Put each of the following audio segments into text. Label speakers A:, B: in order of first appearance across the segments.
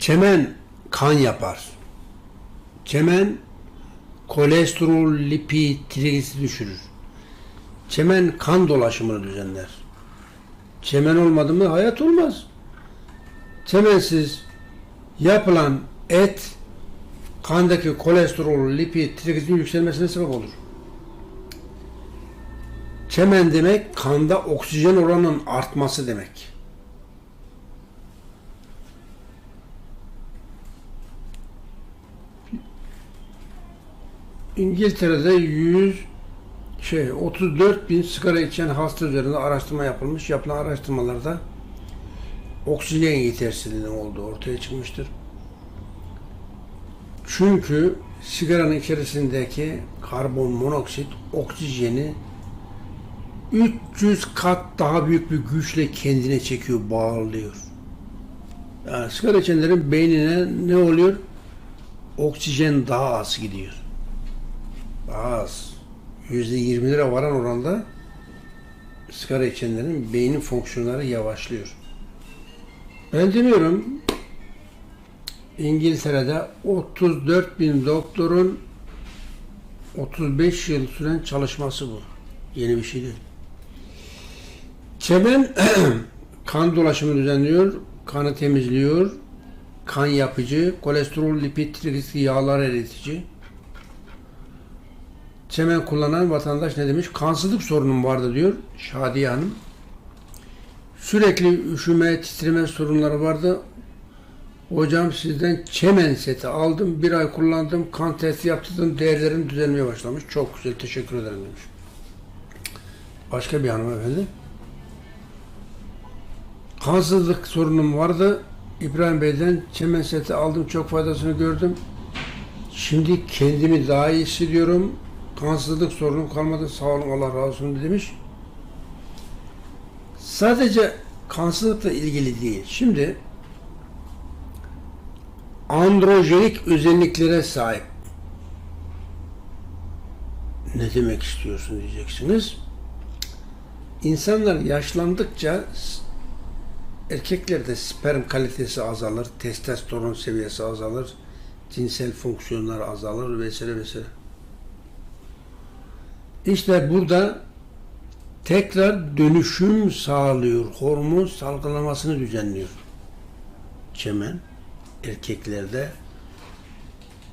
A: Çemen kan yapar. Çemen kolesterol, lipid, trigliserit düşürür. Çemen kan dolaşımını düzenler. Çemen olmadı mı hayat olmaz. Çemensiz yapılan et kandaki kolesterol, lipid, trigliserit yükselmesine sebep olur. Çemen demek kanda oksijen oranının artması demek. İngiltere'de 100 şey 34 bin sigara içen hasta üzerinde araştırma yapılmış. Yapılan araştırmalarda oksijen yetersizliğinin olduğu ortaya çıkmıştır. Çünkü sigaranın içerisindeki karbon monoksit oksijeni 300 kat daha büyük bir güçle kendine çekiyor, bağlıyor. Yani sigara içenlerin beynine ne oluyor? Oksijen daha az gidiyor. Daha az. Yüzde yirmi lira varan oranda sigara içenlerin beynin fonksiyonları yavaşlıyor. Ben dinliyorum. İngiltere'de 34 bin doktorun 35 yıl süren çalışması bu. Yeni bir şey değil. Çemen kan dolaşımını düzenliyor, kanı temizliyor, kan yapıcı, kolesterol, lipid, trigliserit, yağlar eritici. Çemen kullanan vatandaş ne demiş? Kansızlık sorunum vardı diyor Şadiye Hanım. Sürekli üşüme, titreme sorunları vardı. Hocam sizden çemen seti aldım. Bir ay kullandım. Kan testi yaptırdım. Değerlerim düzelmeye başlamış. Çok güzel. Teşekkür ederim demiş. Başka bir hanımefendi. Kansızlık sorunum vardı. İbrahim Bey'den çemen seti aldım. Çok faydasını gördüm. Şimdi kendimi daha iyi hissediyorum. Kansızlık sorunum kalmadı. Sağ olun Allah razı olsun demiş. Sadece kansızlıkla ilgili değil. Şimdi androjenik özelliklere sahip. Ne demek istiyorsun diyeceksiniz. İnsanlar yaşlandıkça erkeklerde sperm kalitesi azalır, testosteron seviyesi azalır, cinsel fonksiyonlar azalır vesaire vesaire. İşte burada tekrar dönüşüm sağlıyor, hormon salgılamasını düzenliyor. Çemen erkeklerde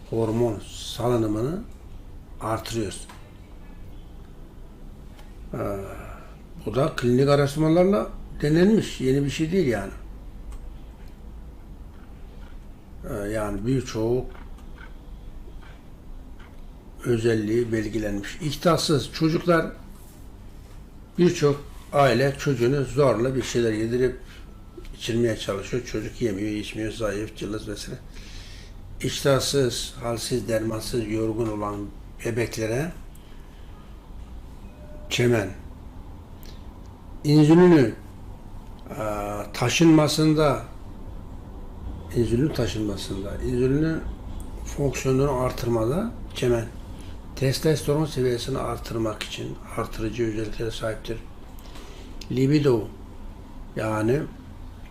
A: hormon salınımını artırıyor. Ee, bu da klinik araştırmalarla denenmiş. Yeni bir şey değil yani. Ee, yani birçok özelliği belgelenmiş. İhtiyasız çocuklar birçok aile çocuğunu zorla bir şeyler yedirip içirmeye çalışıyor. Çocuk yemiyor, içmiyor, zayıf, cılız vesaire. İştahsız, halsiz, dermansız, yorgun olan bebeklere çemen, insülini eee, taşınmasında insülin taşınmasında, insülinin fonksiyonunu artırmada çemen testosteron seviyesini artırmak için artırıcı özelliklere sahiptir. Libido yani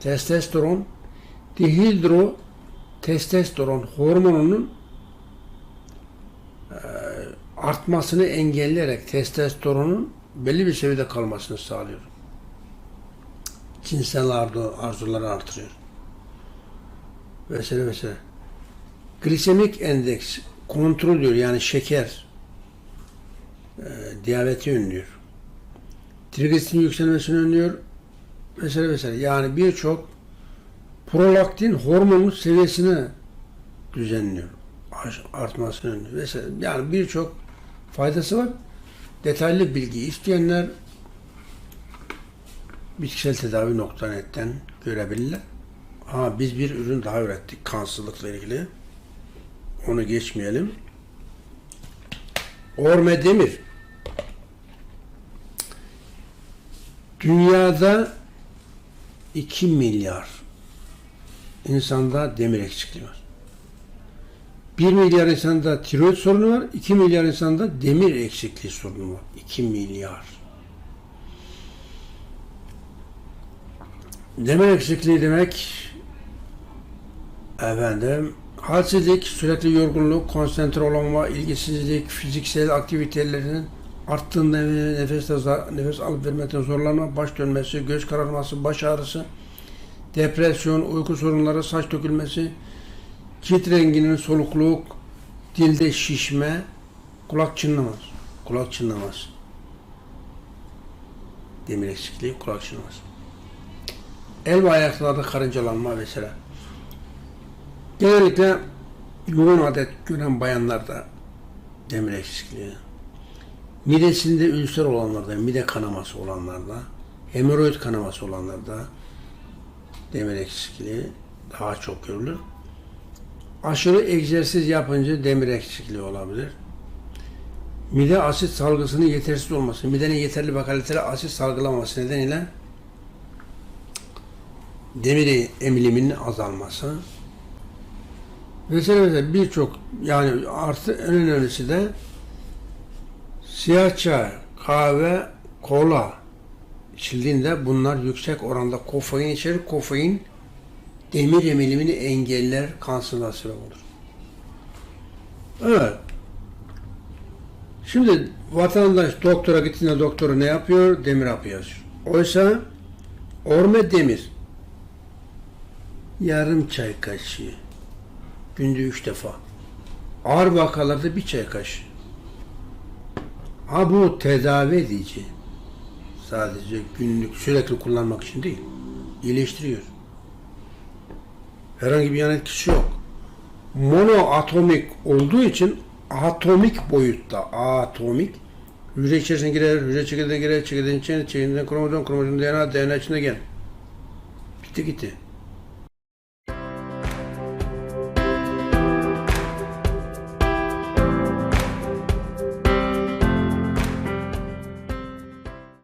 A: testosteron dihidro testosteron hormonunun eee, artmasını engelleyerek testosteronun belli bir seviyede kalmasını sağlıyor. Cinsel arzu, arzuları artırıyor. Vesaire vesaire. Glisemik endeks kontrol ediyor yani şeker e, diyabeti önlüyor. Trigliserin yükselmesini önlüyor vesaire vesaire. Yani birçok prolaktin hormonun seviyesini düzenliyor. Ar- Artmasını önlüyor vesaire. Yani birçok faydası var. Detaylı bilgi isteyenler bitkisel tedavi nokta.net'ten görebilirler. Ha biz bir ürün daha ürettik kansızlıkla ilgili. Onu geçmeyelim. Orme Demir. Dünyada 2 milyar insanda demir eksikliği var. 1 milyar insanda tiroid sorunu var, 2 milyar insanda demir eksikliği sorunu var. 2 milyar. Demir eksikliği demek Efendim, halsizlik, sürekli yorgunluk, konsantre olamama, ilgisizlik, fiziksel aktivitelerinin arttığında nefes, nefes alıp vermekten zorlanma, baş dönmesi, göz kararması, baş ağrısı, depresyon, uyku sorunları, saç dökülmesi, cilt renginin solukluk, dilde şişme, kulak çınlamaz. Kulak çınlamaz. Demir eksikliği, kulak çınlamaz. El ve ayaklarda karıncalanma mesela. Genellikle yoğun adet gören bayanlarda demir eksikliği. Midesinde ülser olanlarda, mide kanaması olanlarda, hemoroid kanaması olanlarda demir eksikliği daha çok görülür. Aşırı egzersiz yapınca demir eksikliği olabilir. Mide asit salgısının yetersiz olması, midenin yeterli ve kaliteli asit salgılamaması nedeniyle demir emiliminin azalması, Vesaire vesaire birçok yani artı en önemlisi de siyah çay, kahve, kola içildiğinde bunlar yüksek oranda kofein içerir. Kofein demir emilimini engeller, kansızlığa sebep olur. Evet. Şimdi vatandaş doktora gittiğinde doktoru ne yapıyor? Demir hapı yazıyor. Oysa orme demir yarım çay kaşığı Günde üç defa. Ağır vakalarda bir çay kaşığı. Ha bu tedavi edici. Sadece günlük sürekli kullanmak için değil. İyileştiriyor. Herhangi bir yan etkisi yok. Monoatomik olduğu için atomik boyutta, atomik hücre içerisine girer, hücre çekirdeğine girer, çekirdeğin içine, çekirdeğin kromozom, kromozom DNA, DNA içine gel. Bitti gitti.